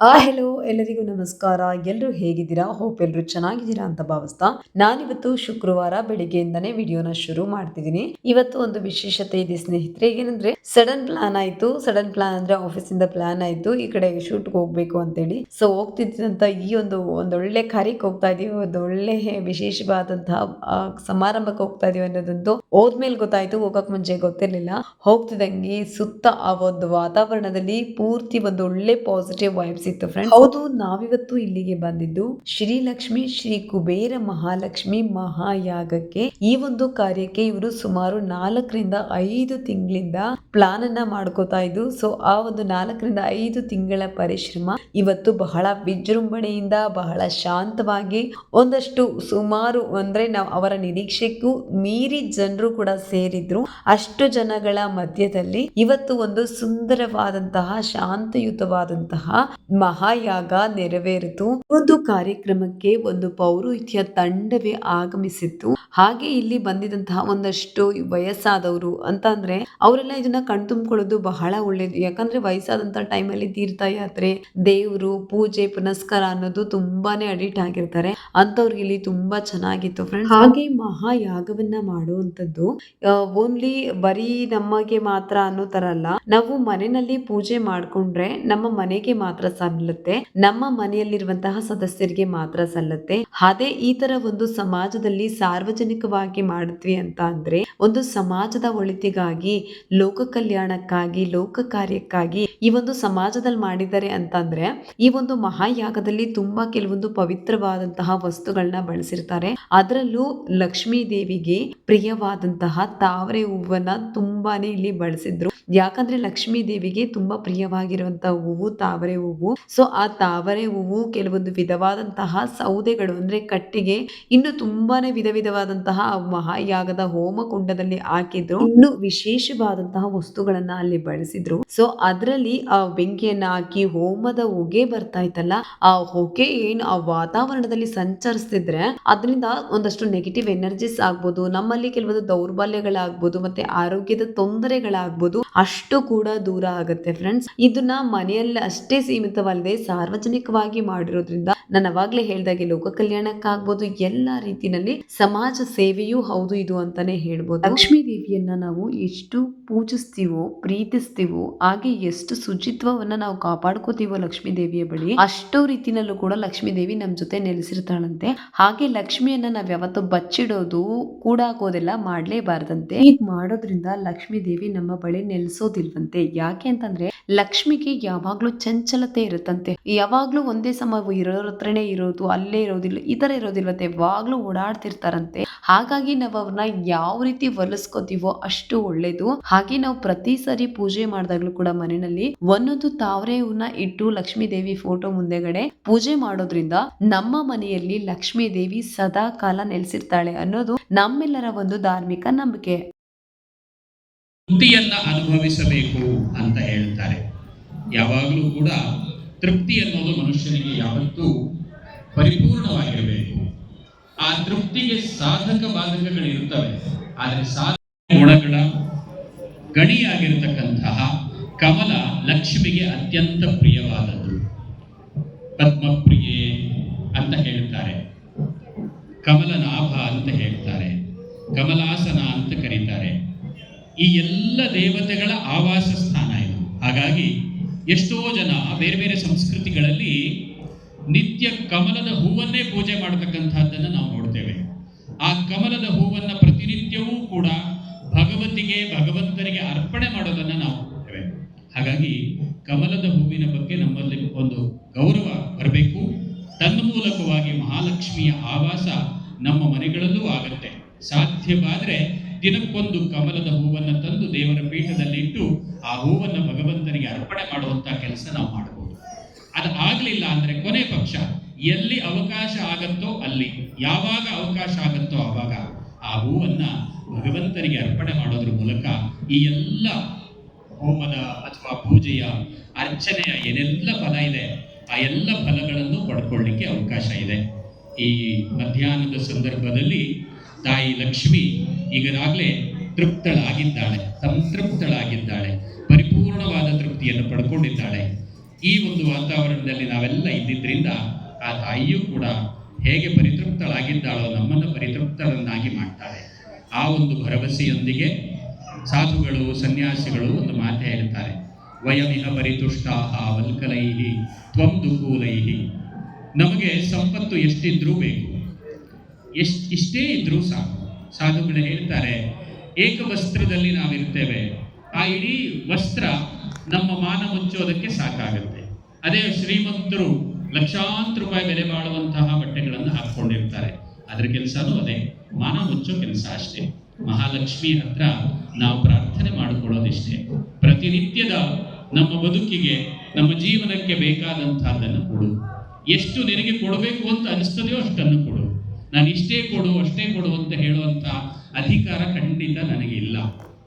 ಆ ಹೆಲೋ ಎಲ್ಲರಿಗೂ ನಮಸ್ಕಾರ. ಎಲ್ಲರೂ ಹೇಗಿದ್ದೀರಾ? ಹೋಪ್ ಎಲ್ಲರೂ ಚೆನ್ನಾಗಿದ್ದೀರಾ ಅಂತ ಭಾವಿಸ್ತಾ ನಾನಿವತ್ತು ಶುಕ್ರವಾರ ಬೆಳಿಗ್ಗೆಯಿಂದನೇ ವಿಡಿಯೋನ ಶುರು ಮಾಡ್ತಿದ್ದೀನಿ. ಇವತ್ತು ಒಂದು ವಿಶೇಷತೆ ಇದೆ ಸ್ನೇಹಿತರೆ. ಏನಂದ್ರೆ ಸಡನ್ ಪ್ಲಾನ್ ಆಯ್ತು. ಸಡನ್ ಪ್ಲಾನ್ ಅಂದ್ರೆ ಆಫೀಸ್ ಇಂದ ಪ್ಲಾನ್ ಆಯ್ತು. ಈ ಕಡೆ ಶೂಟ್ಗೆ ಹೋಗ್ಬೇಕು ಅಂತೇಳಿ. ಸೊ ಹೋಗ್ತಿದ್ದಂತ ಈ ಒಂದು ಒಂದೊಳ್ಳೆ ಕಾರ್ಯಕ್ಕೆ ಹೋಗ್ತಾ ಇದೀವಿ. ಒಂದು ಒಳ್ಳೆ ವಿಶೇಷವಾದಂತಹ ಸಮಾರಂಭಕ್ಕೆ ಹೋಗ್ತಾ ಇದೀವಿ ಅನ್ನೋದಂತೂ ಹೋದ್ಮೇಲೆ ಗೊತ್ತಾಯ್ತು ಹೋಗಕ್ ಮುಂಚೆ ಗೊತ್ತಿರ್ಲಿಲ್ಲ. ಹೋಗ್ತಿದ್ದಂಗೆ ಸುತ್ತ ಆ ಒಂದು ವಾತಾವರಣದಲ್ಲಿ ಪೂರ್ತಿ ಒಂದು ಒಳ್ಳೆ ಪಾಸಿಟಿವ್ ವೈಬ್ಸ್ ಇತ್ತು ಫ್ರೆಂಡ್ ಹೌದು. ನಾವಿವತ್ತು ಇಲ್ಲಿಗೆ ಬಂದಿದ್ದು. ಶ್ರೀಲಕ್ಷ್ಮಿ ಶ್ರೀ ಕುಬೇರ ಮಹಾಲಕ್ಷ್ಮಿ ಮಹಾಯಾಗಕ್ಕೆ ಈ ಒಂದು ಕಾರ್ಯಕ್ಕೆ ಇವರು ಸುಮಾರು ನಾಲ್ಕರಿಂದ ಐದು ತಿಂಗಳಿಂದ ಪ್ಲಾನ್ ಅನ್ನ ಮಾಡ್ಕೋತಾ ಇದ್ದು ಸೊ ಆ ಒಂದು ನಾಲ್ಕರಿಂದ ಐದು ತಿಂಗಳ ಪರಿಶ್ರಮ ಇವತ್ತು ಬಹಳ ವಿಜೃಂಭಣೆಯಿಂದ ಬಹಳ ಶಾಂತವಾಗಿ ಒಂದಷ್ಟು ಸುಮಾರು ಅಂದ್ರೆ ನಾವು ಅವರ ನಿರೀಕ್ಷೆಗೂ ಮೀರಿ ಜನರು ಕೂಡ ಸೇರಿದ್ರು. ಅಷ್ಟು ಜನಗಳ ಮಧ್ಯದಲ್ಲಿ ಇವತ್ತು ಒಂದು ಸುಂದರವಾದಂತಹ ಶಾಂತಯುತವಾದಂತಹ ಮಹಾಯಾಗ ನೆರವೇರಿತು. ಒಂದು ಕಾರ್ಯಕ್ರಮಕ್ಕೆ ಒಂದು ಪೌರೋಹಿತ್ಯ ತಂಡವೇ ಆಗಮಿಸಿತ್ತು. ಹಾಗೆ ಇಲ್ಲಿ ಬಂದಿದಂತಹ ಒಂದಷ್ಟು ವಯಸ್ಸಾದವರು ಅಂತ ಅಂದ್ರೆ ಅವರೆಲ್ಲ ಇದನ್ನ ಕಣ್ತುಂಬಿಕೊಳ್ಳೋದು ಬಹಳ ಒಳ್ಳೇದು. ಯಾಕಂದ್ರೆ ವಯಸ್ಸಾದಂತ ಟೈಮಲ್ಲಿ ತೀರ್ಥಯಾತ್ರೆ ದೇವರು ಪೂಜೆ ಪುನಸ್ಕಾರ ಅನ್ನೋದು ತುಂಬಾನೇ ಅಡಿಟ್ ಆಗಿರ್ತಾರೆ. ಅಂತವ್ರಿಗೆ ಇಲ್ಲಿ ತುಂಬಾ ಚೆನ್ನಾಗಿತ್ತು ಫ್ರೆಂಡ್ಸ್ ಹಾಗೆ ಮಹಾಯಾಗವನ್ನ ಓನ್ಲಿ ಬರೀ ನಮಗೆ ಮಾತ್ರ ಅನ್ನೋ ತರ ಅಲ್ಲ, ನಾವು ಮನೆಯಲ್ಲಿ ಪೂಜೆ ಮಾಡ್ಕೊಂಡ್ರೆ ನಮ್ಮ ಮನೆಗೆ ಮಾತ್ರ ಸಲ್ಲುತ್ತೆ, ನಮ್ಮ ಮನೆಯಲ್ಲಿರುವಂತಹ ಸದಸ್ಯರಿಗೆ ಮಾತ್ರ ಸಲ್ಲುತ್ತೆ. ಅದೇ ಈ ತರ ಒಂದು ಸಮಾಜದಲ್ಲಿ ಸಾರ್ವಜನಿಕವಾಗಿ ಮಾಡಿದ್ವಿ ಅಂತ ಅಂದ್ರೆ, ಒಂದು ಸಮಾಜದ ಒಳಿತಿಗಾಗಿ, ಲೋಕ ಕಲ್ಯಾಣಕ್ಕಾಗಿ, ಲೋಕ ಕಾರ್ಯಕ್ಕಾಗಿ ಈ ಒಂದು ಸಮಾಜದಲ್ಲಿ ಮಾಡಿದ್ದಾರೆ ಅಂತಂದ್ರೆ ಈ ಒಂದು ಮಹಾಯಾಗದಲ್ಲಿ ತುಂಬಾ ಕೆಲವೊಂದು ಪವಿತ್ರವಾದಂತಹ ವಸ್ತುಗಳನ್ನ ಬಳಸಿರ್ತಾರೆ. ಅದರಲ್ಲೂ ಲಕ್ಷ್ಮೀ ದೇವಿಗೆ ಪ್ರಿಯವಾದಂತಹ ತಾವರೆ ಹೂವನ್ನ ತುಂಬಾನೇ ಇಲ್ಲಿ ಬಳಸಿದ್ರು. ಯಾಕಂದ್ರೆ ಲಕ್ಷ್ಮೀ ದೇವಿಗೆ ತುಂಬಾ ಪ್ರಿಯವಾಗಿರುವಂತಹ ಹೂವು ತಾವರೆ ಹೂವು. ಸೊ ಆ ತಾವರೆ ಹೂವು ಕೆಲವೊಂದು ವಿಧವಾದಂತಹ ಸೌದೆಗಳು ಅಂದ್ರೆ ಕಟ್ಟಿಗೆ, ಇನ್ನು ತುಂಬಾನೇ ವಿಧ ವಿಧವಾದಂತಹ ಮಹಾಯಾಗದ ಹೋಮ ಕುಂಡದಲ್ಲಿ ಹಾಕಿದ್ರು. ಇನ್ನು ವಿಶೇಷವಾದಂತಹ ವಸ್ತುಗಳನ್ನ ಅಲ್ಲಿ ಬಳಸಿದ್ರು. ಸೊ ಅದರಲ್ಲಿ ಆ ಬೆಂಕಿಯನ್ನ ಹಾಕಿ ಹೋಮದ ಹೊಗೆ ಬರ್ತಾ ಇತ್ತಲ್ಲ, ಆ ಹೊಗೆ ಏನು ಆ ವಾತಾವರಣದಲ್ಲಿ ಸಂಚರಿಸ್ತಿದ್ರೆ, ಅದರಿಂದ ಒಂದಷ್ಟು ನೆಗೆಟಿವ್ ಎನರ್ಜೀಸ್ ಆಗ್ಬೋದು. ನಮ್ಮಲ್ಲಿ ಕೆಲವೊಂದು ದೌರ್ಬಲ್ಯಗಳಾಗ್ಬೋದು ಮತ್ತೆ ಆರೋಗ್ಯದ ತೊಂದರೆಗಳಾಗ್ಬೋದು ಅಷ್ಟು ಕೂಡ ದೂರ ಆಗುತ್ತೆ ಫ್ರೆಂಡ್ಸ್ ಇದನ್ನ ಮನೆಯಲ್ಲಿ ಅಷ್ಟೇ ಸೀಮಿತವಲ್ಲದೆ ಸಾರ್ವಜನಿಕವಾಗಿ ಮಾಡಿರೋದ್ರಿಂದ ನಾನು ಅವಾಗ್ಲೇ ಹೇಳ್ದಾಗೆ ಲೋಕ ಕಲ್ಯಾಣಕ್ಕಾಗ್ಬೋದು ಎಲ್ಲಾ ರೀತಿನಲ್ಲಿ ಸಮಾಜ ಸೇವೆಯೂ ಹೌದು ಇದು ಅಂತಾನೆ ಹೇಳ್ಬೋದು. ಲಕ್ಷ್ಮೀ ದೇವಿಯನ್ನ ನಾವು ಎಷ್ಟು ಪೂಜಿಸ್ತೀವೋ, ಪ್ರೀತಿಸ್ತೀವೋ, ಹಾಗೆ ಎಷ್ಟು ಶುಚಿತ್ವವನ್ನ ನಾವು ಕಾಪಾಡ್ಕೋತೀವೋ ಲಕ್ಷ್ಮೀ ದೇವಿಯ ಬಳಿ, ಅಷ್ಟು ರೀತಿನಲ್ಲೂ ಕೂಡ ಲಕ್ಷ್ಮೀ ದೇವಿ ನಮ್ ಜೊತೆ ನೆಲೆಸಿರ್ತಾಳಂತೆ. ಹಾಗೆ ಲಕ್ಷ್ಮಿಯನ್ನ ನಾವ್ ಯಾವತ್ತೂ ಬಚ್ಚಿಡೋದು ಕೂಡ ಹಾಕೋದೆಲ್ಲ ಮಾಡ್ಲೇಬಾರ್ದಂತೆ. ಹೀಗೆ ಮಾಡೋದ್ರಿಂದ ಲಕ್ಷ್ಮೀ ದೇವಿ ನಮ್ಮ ಬಳಿ ನೆಲೆಸೋದಿಲ್ವಂತೆ. ಯಾಕೆ ಅಂತಂದ್ರೆ ಲಕ್ಷ್ಮಿಗೆ ಯಾವಾಗ್ಲೂ ಚಂಚಲತೆ ಇರುತ್ತಂತೆ. ಯಾವಾಗ್ಲೂ ಒಂದೇ ಸಮ ಇರೋರ ಹತ್ರನೇ ಇರೋದು, ಅಲ್ಲೇ ಇರೋದಿಲ್ಲ, ಈ ಇರೋದಿಲ್ವಂತೆ. ಯಾವಾಗ್ಲೂ ಓಡಾಡ್ತಿರ್ತಾರಂತೆ. ಹಾಗಾಗಿ ನಾವು ಅವ್ರನ್ನ ಯಾವ ರೀತಿ ಒಲಿಸ್ಕೋತೀವೋ ಅಷ್ಟು ಒಳ್ಳೇದು. ಹಾಗೆ ನಾವು ಪ್ರತಿ ಸರಿ ಪೂಜೆ ಮಾಡಿದಾಗ್ಲೂ ಕೂಡ ಮನೆಯಲ್ಲಿ ಒಂದೊಂದು ತಾವರೆ ಹೂವನ್ನ ಇಟ್ಟು ಲಕ್ಷ್ಮೀ ದೇವಿ ಫೋಟೋ ಮುಂದೆಗಡೆ ಪೂಜೆ ಮಾಡೋದ್ರಿಂದ ನಮ್ಮ ಮನೆಯಲ್ಲಿ ಲಕ್ಷ್ಮೀ ದೇವಿ ಸದಾ ಕಾಲ ನೆಲೆಸಿರ್ತಾಳೆ ಅನ್ನೋದು ನಮ್ಮೆಲ್ಲರ ಒಂದು ಧಾರ್ಮಿಕ ನಂಬಿಕೆ. ತೃಪ್ತಿಯನ್ನ ಅನುಭವಿಸಬೇಕು ಅಂತ ಹೇಳ್ತಾರೆ. ಯಾವಾಗಲೂ ಕೂಡ ತೃಪ್ತಿ ಅನ್ನೋದು ಮನುಷ್ಯನಿಗೆ ಯಾವತ್ತೂ ಪರಿಪೂರ್ಣವಾಗಿರಬೇಕು. ಆ ತೃಪ್ತಿಗೆ ಸಾಧಕ ಬಾಧಕಗಳಿರುತ್ತವೆ. ಆದರೆ ಸಾಧಕ ಗುಣಗಳ ಗಣಿಯಾಗಿರ್ತಕ್ಕಂತಹ ಕಮಲ ಲಕ್ಷ್ಮಿಗೆ ಅತ್ಯಂತ ಪ್ರಿಯವಾದದ್ದು. ಪದ್ಮಪ್ರಿಯೆ ಅಂತ ಹೇಳ್ತಾರೆ. ಕಮಲನಾಭ ಅಂತ ಹೇಳ್ತಾರೆ. ಕಮಲಾಸನ ಅಂತ ಕರೀತಾರೆ. ಈ ಎಲ್ಲ ದೇವತೆಗಳ ಆವಾಸ ಸ್ಥಾನ ಇದು. ಹಾಗಾಗಿ ಎಷ್ಟೋ ಜನ ಬೇರೆ ಬೇರೆ ಸಂಸ್ಕೃತಿಗಳಲ್ಲಿ ನಿತ್ಯ ಕಮಲದ ಹೂವನ್ನೇ ಪೂಜೆ ಮಾಡತಕ್ಕಂಥದ್ದನ್ನು ನಾವು ನೋಡ್ತೇವೆ. ಆ ಕಮಲದ ಹೂವನ್ನು ಪ್ರತಿನಿತ್ಯವೂ ಕೂಡ ಭಗವತಿಗೆ ಭಗವಂತನಿಗೆ ಅರ್ಪಣೆ ಮಾಡೋದನ್ನು ನಾವು ನೋಡ್ತೇವೆ. ಹಾಗಾಗಿ ಕಮಲದ ಹೂವಿನ ಬಗ್ಗೆ ನಮ್ಮಲ್ಲಿ ಒಂದು ಗೌರವ ಬರಬೇಕು. ತನ್ಮೂಲಕವಾಗಿ ಮಹಾಲಕ್ಷ್ಮಿಯ ಆವಾಸ ನಮ್ಮ ಮನೆಗಳಲ್ಲೂ ಆಗತ್ತೆ. ಸಾಧ್ಯವಾದರೆ ದಿನಕ್ಕೊಂದು ಕಮಲದ ಹೂವನ್ನು ತಂದು ದೇವರ ಪೀಠದಲ್ಲಿಟ್ಟು ಆ ಹೂವನ್ನು ಭಗವಂತನಿಗೆ ಅರ್ಪಣೆ ಮಾಡುವಂತ ಕೆಲಸ ನಾವು ಮಾಡಬಹುದು ಅದು ಆಗ್ಲಿಲ್ಲ ಅಂದ್ರೆ ಕೊನೆ ಪಕ್ಷ. ಎಲ್ಲಿ ಅವಕಾಶ ಆಗತ್ತೋ ಅಲ್ಲಿ, ಯಾವಾಗ ಅವಕಾಶ ಆಗತ್ತೋ ಆವಾಗ ಆ ಹೂವನ್ನ ಭಗವಂತನಿಗೆ ಅರ್ಪಣೆ ಮಾಡೋದ್ರ ಮೂಲಕ ಈ ಎಲ್ಲ ಹೋಮದ ಅಥವಾ ಪೂಜೆಯ ಅರ್ಚನೆಯ ಏನೆಲ್ಲ ಫಲ ಇದೆ, ಆ ಎಲ್ಲ ಫಲಗಳನ್ನು ಪಡ್ಕೊಳ್ಳಿಕ್ಕೆ ಅವಕಾಶ ಇದೆ. ಈ ಮಧ್ಯಾಹ್ನದ ಸಂದರ್ಭದಲ್ಲಿ ತಾಯಿ ಲಕ್ಷ್ಮಿ ಈಗಲಾಗಲೇ ತೃಪ್ತಳಾಗಿದ್ದಾಳೆ, ಸಂತೃಪ್ತಳಾಗಿದ್ದಾಳೆ, ಪರಿಪೂರ್ಣವಾದ ತೃಪ್ತಿಯನ್ನು ಪಡ್ಕೊಂಡಿದ್ದಾಳೆ. ಈ ಒಂದು ವಾತಾವರಣದಲ್ಲಿ ನಾವೆಲ್ಲ ಇದ್ದಿದ್ದರಿಂದ ಆ ತಾಯಿಯೂ ಕೂಡ ಹೇಗೆ ಪರಿತೃಪ್ತಳಾಗಿದ್ದಾಳೋ ನಮ್ಮನ್ನು ಪರಿತೃಪ್ತರನ್ನಾಗಿ ಮಾಡ್ತಾಳೆ. ಆ ಒಂದು ಭರವಸೆಯೊಂದಿಗೆ ಸಾಧುಗಳು, ಸನ್ಯಾಸಿಗಳು ಒಂದು ಮಾತೆ ಹೇಳ್ತಾರೆ, ವಯಮಿಹ ಪರಿತುಷ್ಟಾಹ ವಲ್ಕಲೈಹಿ, ತ್ವಂ ದುಕೂಲೈಹಿ. ನಮಗೆ ಸಂಪತ್ತು ಎಷ್ಟಿದ್ರೂ ಬೇಕು. ಎಷ್ಟ್, ಇಷ್ಟೇ ಇದ್ರೂ ಸಾಕು. ಸಾಧುಗಳು ಹೇಳ್ತಾರೆ ಏಕ ವಸ್ತ್ರದಲ್ಲಿ ನಾವಿರ್ತೇವೆ ಆ ಇಡೀ ವಸ್ತ್ರ ನಮ್ಮ ಮಾನ ಮುಚ್ಚೋದಕ್ಕೆ ಸಾಕಾಗುತ್ತೆ. ಅದೇ ಶ್ರೀಮಂತರು ಲಕ್ಷಾಂತರ ರೂಪಾಯಿ ಬೆಲೆ ಬಾಳುವಂತಹ ಬಟ್ಟೆಗಳನ್ನು ಹಾಕ್ಕೊಂಡಿರ್ತಾರೆ. ಅದ್ರ ಕೆಲಸನೂ ಅದೇ, ಮಾನ ಮುಚ್ಚೋ ಕೆಲಸ ಅಷ್ಟೇ. ಮಹಾಲಕ್ಷ್ಮಿ ಹತ್ರ ನಾವು ಪ್ರಾರ್ಥನೆ ಮಾಡಿಕೊಳ್ಳೋದಿಷ್ಟೇ. ಪ್ರತಿನಿತ್ಯದ ನಮ್ಮ ಬದುಕಿಗೆ, ನಮ್ಮ ಜೀವನಕ್ಕೆ ಬೇಕಾದಂತಹದ್ದನ್ನು ಕೊಡು. ಎಷ್ಟು ನಿನಗೆ ಕೊಡಬೇಕು ಅಂತ ಅನಿಸ್ತದೆಯೋ ಅಷ್ಟನ್ನು ಕೊಡು. ನಾನು ಇಷ್ಟೇ ಕೊಡು, ಅಷ್ಟೇ ಕೊಡು ಅಂತ ಹೇಳುವಂತ ಅಧಿಕಾರ ಖಂಡಿತ ನನಗೆ ಇಲ್ಲ.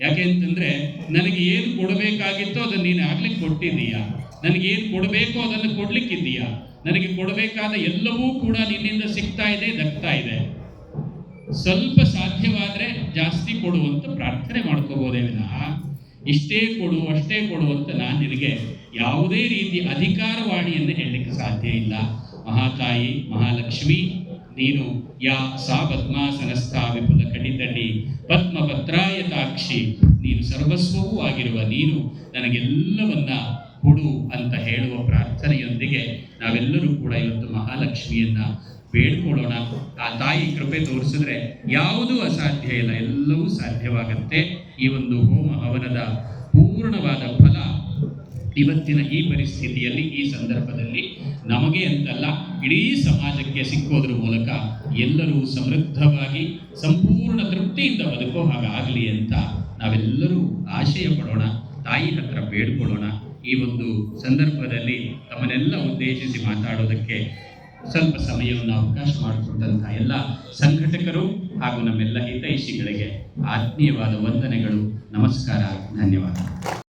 ಯಾಕೆ ಅಂತಂದ್ರೆ ನನಗೆ ಏನು ಕೊಡಬೇಕಾಗಿತ್ತೋ ಅದನ್ನು ನೀನು ಆಗ್ಲೇ ಕೊಟ್ಟಿದ್ದೀಯಾ? ನನಗೆ ಏನು ಕೊಡಬೇಕೋ ಅದನ್ನು ಕೊಡ್ಲಿಕ್ಕಿದ್ದೀಯಾ? ನನಗೆ ಕೊಡಬೇಕಾದ ಎಲ್ಲವೂ ಕೂಡ ನಿನ್ನಿಂದ ಸಿಗ್ತಾ ಇದೆ, ದಕ್ತಾ ಇದೆ. ಸ್ವಲ್ಪ ಸಾಧ್ಯವಾದ್ರೆ ಜಾಸ್ತಿ ಕೊಡುವಂತ ಪ್ರಾರ್ಥನೆ ಮಾಡ್ಕೋಬೋದೇ ವಿನಃ. ಇಷ್ಟೇ ಕೊಡು, ಅಷ್ಟೇ ಕೊಡು ಅಂತ ನಾನು ನಿನಗೆ ಯಾವುದೇ ರೀತಿ ಅಧಿಕಾರವಾಣಿಯನ್ನು ಹೇಳಲಿಕ್ಕೆ ಸಾಧ್ಯ ಇಲ್ಲ. ಮಹಾತಾಯಿ, ಮಹಾಲಕ್ಷ್ಮಿ, ನೀನು ಯಾ ಸಾ ಪದ್ಮಾಸನಸ್ಥ ವಿಪುಲ ಕಟಿತಟಿ ಪದ್ಮ ಪತ್ರಾಯತಾಕ್ಷಿ ನೀನು ಸರ್ವಸ್ವವೂ ಆಗಿರುವ ನೀನು ನನಗೆಲ್ಲವನ್ನ ಕೊಡು ಅಂತ ಹೇಳುವ ಪ್ರಾರ್ಥನೆಯೊಂದಿಗೆ ನಾವೆಲ್ಲರೂ ಕೂಡ ಇವತ್ತು ಮಹಾಲಕ್ಷ್ಮಿಯನ್ನ ಬೇಡ್ಕೊಳ್ಳೋಣ ಆ ತಾಯಿ ಕೃಪೆ ತೋರಿಸಿದ್ರೆ ಯಾವುದೂ ಅಸಾಧ್ಯ ಇಲ್ಲ. ಎಲ್ಲವೂ ಸಾಧ್ಯವಾಗುತ್ತೆ. ಈ ಒಂದು ಹೋಮ ಹವನದ ಪೂರ್ಣವಾದ ಫಲ ಇವತ್ತಿನ ಈ ಪರಿಸ್ಥಿತಿಯಲ್ಲಿ, ಈ ಸಂದರ್ಭದಲ್ಲಿ ನಮಗೆ ಅಂತಲ್ಲ, ಇಡೀ ಸಮಾಜಕ್ಕೆ ಸಿಕ್ಕೋದ್ರ ಮೂಲಕ ಎಲ್ಲರೂ ಸಮೃದ್ಧವಾಗಿ, ಸಂಪೂರ್ಣ ತೃಪ್ತಿಯಿಂದ ಬದುಕೋ ಹಾಗಾಗಲಿ ಅಂತ ನಾವೆಲ್ಲರೂ ಆಶಯ ಪಡೋಣ. ತಾಯಿ ಹತ್ರ ಬೇಡ್ಕೊಳ್ಳೋಣ ಈ ಒಂದು ಸಂದರ್ಭದಲ್ಲಿ ತಮ್ಮನ್ನೆಲ್ಲ ಉದ್ದೇಶಿಸಿ ಮಾತಾಡೋದಕ್ಕೆ ಸ್ವಲ್ಪ ಸಮಯವನ್ನು ಅವಕಾಶ ಮಾಡಿಕೊಟ್ಟಂತಹ ಎಲ್ಲ ಸಂಘಟಕರು ಹಾಗೂ ನಮ್ಮೆಲ್ಲ ಹಿತೈಷಿಗಳಿಗೆ ಆತ್ಮೀಯವಾದ ವಂದನೆಗಳು. ನಮಸ್ಕಾರ. ಧನ್ಯವಾದ.